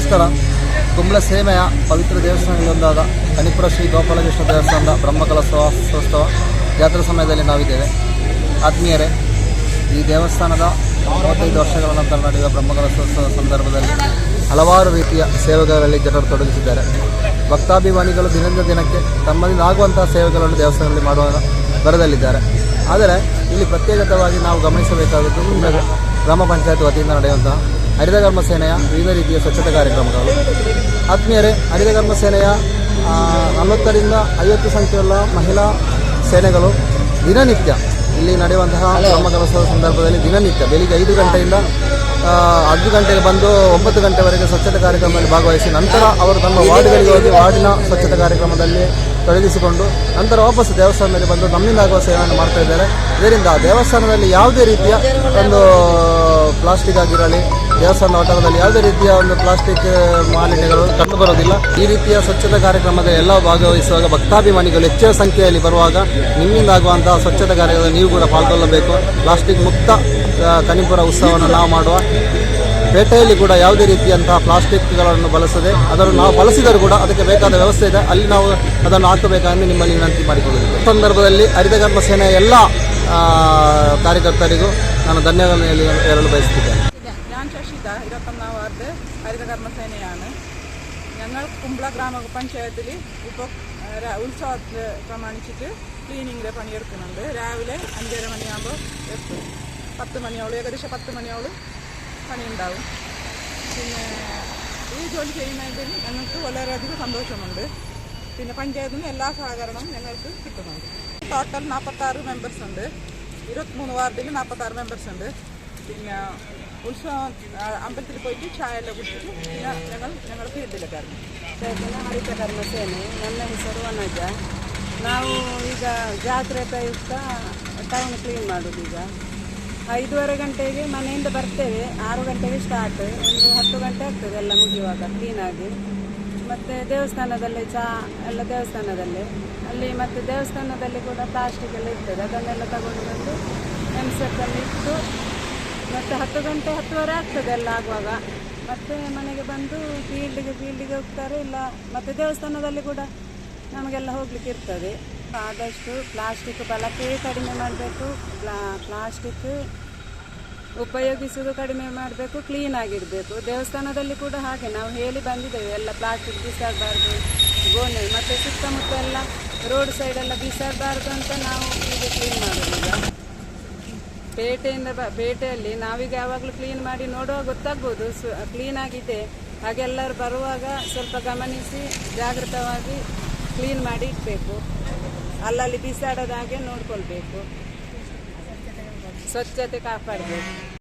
ನಮಸ್ಕಾರ. ಕುಂಬಳ ಸೇಮೆಯ ಪವಿತ್ರ ದೇವಸ್ಥಾನಗಳೊಂದಾದ ಕಣಿಪುರ ಶ್ರೀ ಗೋಪಾಲಕೃಷ್ಣ ದೇವಸ್ಥಾನದ ಬ್ರಹ್ಮಕಲಶೋತ್ಸವ ಜಾತ್ರಾ ಸಮಯದಲ್ಲಿ ನಾವಿದ್ದೇವೆ. ಆತ್ಮೀಯರೇ, ಈ ದೇವಸ್ಥಾನದ ಮೂವತ್ತೈದು ವರ್ಷಗಳ ನಂತರ ನಡೆಯುವ ಬ್ರಹ್ಮಕಲಸೋತ್ಸವ ಸಂದರ್ಭದಲ್ಲಿ ಹಲವಾರು ರೀತಿಯ ಸೇವೆಗಳಲ್ಲಿ ಜನರು ತೊಡಗಿಸಿದ್ದಾರೆ. ಭಕ್ತಾಭಿಮಾನಿಗಳು ದಿನದಿಂದ ದಿನಕ್ಕೆ ತಮ್ಮದಿಂದ ಆಗುವಂತಹ ಸೇವೆಗಳನ್ನು ದೇವಸ್ಥಾನದಲ್ಲಿ ಮಾಡುವ ಬರದಲ್ಲಿದ್ದಾರೆ ಆದರೆ, ಇಲ್ಲಿ ಪ್ರತ್ಯೇಕತವಾಗಿ ನಾವು ಗಮನಿಸಬೇಕಾದದ್ದು ಗ್ರಾಮ ಪಂಚಾಯತ್ ವತಿಯಿಂದ ನಡೆಯುವಂತಹ ಹರಿತಕರ್ಮ ಸೇನೆಯ ವಿವಿಧ ರೀತಿಯ ಸ್ವಚ್ಛತಾ ಕಾರ್ಯಕ್ರಮಗಳು. ಆತ್ಮೀಯರೇ ಹರಿತಕರ್ಮ ಸೇನೆಯ ನಲವತ್ತರಿಂದ ಐವತ್ತು ಸಂಖ್ಯೆಯುಳ್ಳ ಮಹಿಳಾ ಸೇನೆಗಳು ದಿನನಿತ್ಯ ಇಲ್ಲಿ ನಡೆಯುವಂತಹ ಬ್ರಹ್ಮಕಲಸದ ಸಂದರ್ಭದಲ್ಲಿ ದಿನನಿತ್ಯ ಬೆಳಿಗ್ಗೆ ಐದು ಗಂಟೆಯಿಂದ ಹತ್ತು ಗಂಟೆಗೆ ಬಂದು ಒಂಬತ್ತು ಗಂಟೆವರೆಗೆ ಸ್ವಚ್ಛತಾ ಕಾರ್ಯಕ್ರಮದಲ್ಲಿ ಭಾಗವಹಿಸಿ ನಂತರ ಅವರು ತಮ್ಮ ವಾರ್ಡ್ಗಳಿಗೆ ಹೋಗಿ ವಾರ್ಡಿನ ಸ್ವಚ್ಛತಾ ಕಾರ್ಯಕ್ರಮದಲ್ಲಿ ತೊಡಗಿಸಿಕೊಂಡು ನಂತರ ವಾಪಸ್ ದೇವಸ್ಥಾನದಲ್ಲಿ ಬಂದು ನಮ್ಮಿಂದಾಗುವ ಸೇವೆಯನ್ನು ಮಾಡ್ತಾ ಇದ್ದಾರೆ. ಇದರಿಂದ ದೇವಸ್ಥಾನದಲ್ಲಿ ಯಾವುದೇ ರೀತಿಯ ಒಂದು ಪ್ಲಾಸ್ಟಿಕ್ ಆಗಿರಲಿ, ದೇವಸ್ಥಾನ ಹೋಟೆಲ್ನಲ್ಲಿ ಯಾವುದೇ ರೀತಿಯ ಒಂದು ಪ್ಲಾಸ್ಟಿಕ್ ಮಾಲಿನ್ಯಗಳು ಕಂಡುಬರೋದಿಲ್ಲ ಈ ರೀತಿಯ ಸ್ವಚ್ಛತಾ ಕಾರ್ಯಕ್ರಮದ ಎಲ್ಲ ಭಾಗವಹಿಸುವಾಗ ಭಕ್ತಾಭಿಮಾನಿಗಳು ಹೆಚ್ಚಿನ ಸಂಖ್ಯೆಯಲ್ಲಿ ಬರುವಾಗ ನಿಮ್ಮಿಂದ ಆಗುವಂತಹ ಸ್ವಚ್ಛತಾ ಕಾರ್ಯಕ್ರಮದಲ್ಲಿ ನೀವು ಕೂಡ ಪಾಲ್ಗೊಳ್ಳಬೇಕು. ಪ್ಲಾಸ್ಟಿಕ್ ಮುಕ್ತ ಕನಿಪುರ ಉತ್ಸವವನ್ನು ನಾವು ಮಾಡುವ ಪೇಟೆಯಲ್ಲಿ ಕೂಡ ಯಾವುದೇ ರೀತಿಯಂತಹ ಪ್ಲಾಸ್ಟಿಕ್ಗಳನ್ನು ಬಳಸದೆ ಅದನ್ನು ನಾವು ಬಳಸಿದರೂ ಕೂಡ ಅದಕ್ಕೆ ಬೇಕಾದ ವ್ಯವಸ್ಥೆ ಇದೆ. ಅಲ್ಲಿ ನಾವು ಅದನ್ನು ಹಾಕಬೇಕೆಂದು ನಿಮ್ಮಲ್ಲಿ ವಿನಂತಿ ಮಾಡಿಕೊಳ್ಳುತ್ತೇವೆ. ಸಂದರ್ಭದಲ್ಲಿ ಹರಿತಕರ್ಮ ಸೇನೆಯ ಎಲ್ಲ ಕಾರ್ಯಕರ್ತರಿಗೂ ನಾನು ധന്യവാദം ಹೇಳಲು ബയസിപ്പിക്കാം ഞാൻ ശശിത ഇരുപത്തൊന്നാം വാർഡ് ഹരിത കർമ്മസേനയാണ് ഞങ്ങൾ കുമ്പള ഗ്രാമപഞ്ചായത്തിൽ ഇപ്പോൾ ഉത്സവത്തെ പ്രമാണിച്ചിട്ട് ക്ലീനിങ്ങിൻ്റെ പണിയെടുക്കുന്നുണ്ട് രാവിലെ അഞ്ചര മണിയാകുമ്പോൾ എത്തും പത്ത് മണിയോളം ഏകദേശം പത്ത് മണിയോളം പണിയുണ്ടാവും പിന്നെ ഈ ജോലി ചെയ്യുന്നതിൽ ഞങ്ങൾക്ക് വളരെയധികം സന്തോഷമുണ്ട് പിന്നെ പഞ്ചായത്തിൽ നിന്ന് എല്ലാ സഹകരണവും ഞങ്ങൾക്ക് കിട്ടുന്നുണ്ട് ടോട്ടൽ നാൽപ്പത്താറ് മെമ്പേഴ്സ് ഉണ്ട് ഇരുപത്തിമൂന്ന് വാർഡിൽ നാൽപ്പത്താറ് മെമ്പേഴ്സ് ഉണ്ട് പിന്നെ ഉത്സവം ആ, അമ്പലത്തിൽ പോയിട്ട് ചായ എല്ലാം കുടിച്ചിട്ട് പിന്നെ ഞങ്ങൾ ഞങ്ങളുടെ ഫീൽഡിലേക്ക് ഇറങ്ങി ಚೇತನ ಹರಿತ ಕರ್ಮ ಸೇನೆ ನನ್ನ ಹೆಸರು ವನಜ ನಾವು ಈಗ ಜಾತ್ರೆ ಪ್ರಯುಕ್ತ ಟೌನ್ ಕ್ಲೀನ್ ಮಾಡೋದು ಈಗ ಐದೂವರೆ ಗಂಟೆಗೆ ಮನೆಯಿಂದ ಬರ್ತೇವೆ ಆರು ಗಂಟೆಗೆ ಸ್ಟಾರ್ಟ್ ಒಂದು ಹತ್ತು ಗಂಟೆ ಆಗ್ತದೆ ಎಲ್ಲ ಮುಗಿಯುವಾಗ ಕ್ಲೀನಾಗಿ ಮತ್ತು ದೇವಸ್ಥಾನದಲ್ಲಿ ಚಾ, ಎಲ್ಲ ದೇವಸ್ಥಾನದಲ್ಲಿ. ಅಲ್ಲಿ ಮತ್ತು ದೇವಸ್ಥಾನದಲ್ಲಿ ಕೂಡ ಪ್ಲಾಸ್ಟಿಕ್ ಎಲ್ಲ ಇರ್ತದೆ. ಅದನ್ನೆಲ್ಲ ತಗೊಂಡು ಬಂದು ಎಮ್ಸೆಟ್ಟಲ್ಲಿ ಇಟ್ಟು ಮತ್ತು ಹತ್ತು ಗಂಟೆ, ಹತ್ತುವರೆ ಆಗ್ತದೆ ಎಲ್ಲ ಆಗುವಾಗ. ಮತ್ತೆ ಮನೆಗೆ ಬಂದು ಫೀಲ್ಡಿಗೆ ಫೀಲ್ಡಿಗೆ ಹೋಗ್ತಾರೆ. ಇಲ್ಲ, ಮತ್ತು ದೇವಸ್ಥಾನದಲ್ಲಿ ಕೂಡ ನಮಗೆಲ್ಲ ಹೋಗ್ಲಿಕ್ಕೆ ಇರ್ತದೆ. ಆದಷ್ಟು ಪ್ಲಾಸ್ಟಿಕ್ ಬಳಕೆ ಕಡಿಮೆ ಮಾಡಬೇಕು. ಪ್ಲಾಸ್ಟಿಕ್ ಉಪಯೋಗಿಸುವುದು ಕಡಿಮೆ ಮಾಡಬೇಕು ಕ್ಲೀನ್ ಆಗಿರಬೇಕು ದೇವಸ್ಥಾನದಲ್ಲಿ ಕೂಡ ಹಾಗೆ, ನಾವು ಹೇಳಿ ಬಂದಿದ್ದೇವೆ, ಎಲ್ಲ ಪ್ಲಾಸ್ಟಿಕ್ ಬಿಸಾಡಬಾರ್ದು, ಗೋಣೆ, ಮತ್ತು ಸುತ್ತಮುತ್ತ ಎಲ್ಲ ರೋಡ್ ಸೈಡೆಲ್ಲ ಬಿಸಾಡಬಾರ್ದು ಅಂತ ನಾವು ಈಗ ಕ್ಲೀನ್ ಮಾಡೋದಿಲ್ಲ ಪೇಟೆಯಿಂದ ಬ, ಪೇಟೆಯಲ್ಲಿ ನಾವೀಗ ಯಾವಾಗಲೂ ಕ್ಲೀನ್ ಮಾಡಿ ನೋಡುವಾಗ ಗೊತ್ತಾಗ್ಬೋದು ಕ್ಲೀನ್ ಆಗಿದೆ. ಹಾಗೆ ಎಲ್ಲರೂ ಬರುವಾಗ ಸ್ವಲ್ಪ ಗಮನಿಸಿ, ಜಾಗೃತವಾಗಿ ಕ್ಲೀನ್ ಮಾಡಿ ಇಡಬೇಕು. ಅಲ್ಲಲ್ಲಿ ಬಿಸಾಡೋದ ಹಾಗೆ ನೋಡ್ಕೊಳ್ಬೇಕು. ಸ್ವಚ್ಛತೆ ಕಾಪಾಡಬೇಕು